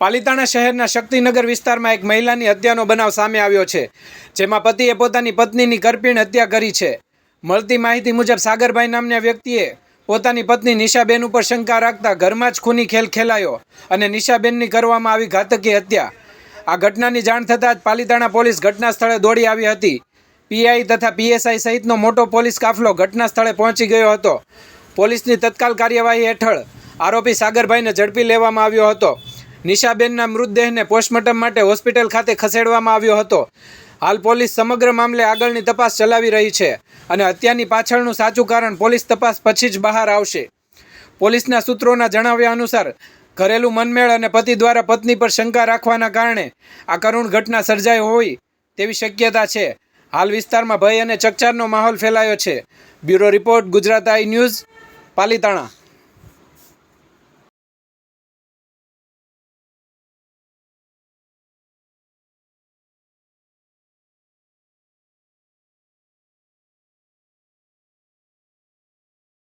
પાલિતાણા શહેરના શક્તિનગર વિસ્તારમાં એક મહિલાની હત્યાનો બનાવ સામે આવ્યો છે, જેમાં પતિએ પોતાની પત્નીની કરપીણ હત્યા કરી છે. મળતી માહિતી મુજબ, સાગરભાઈ નામના વ્યક્તિએ પોતાની પત્ની નિશાબેન ઉપર શંકા રાખતા ઘરમાં જ ખૂની ખેલ ખેલાયો અને નિશાબેનની કરવામાં આવી ઘાતકી હત્યા. આ ઘટનાની જાણ થતાં જ પાલિતાણા પોલીસ ઘટના સ્થળે દોડી આવી હતી. પીઆઈ તથા પીએસઆઈ સહિતનો મોટો પોલીસ કાફલો ઘટના સ્થળે પહોંચી ગયો હતો. પોલીસની તત્કાલ કાર્યવાહી હેઠળ આરોપી સાગરભાઈને ઝડપી લેવામાં આવ્યો હતો. નિશાબેનના મૃતદેહને પોસ્ટમોર્ટમ માટે હોસ્પિટલ ખાતે ખસેડવામાં આવ્યો હતો. હાલ પોલીસ સમગ્ર મામલે આગળની તપાસ ચલાવી રહી છે અને હત્યાની પાછળનું સાચું કારણ પોલીસ તપાસ પછી જ બહાર આવશે. પોલીસના સૂત્રોના જણાવ્યા અનુસાર, ઘરેલું મનમેળ અને પતિ દ્વારા પત્ની પર શંકા રાખવાના કારણે આ કરુણ ઘટના સર્જાઈ હોય તેવી શક્યતા છે. હાલ વિસ્તારમાં ભય અને ચકચારનો માહોલ ફેલાયો છે. Bureau report, Gujarat I news, Palitana.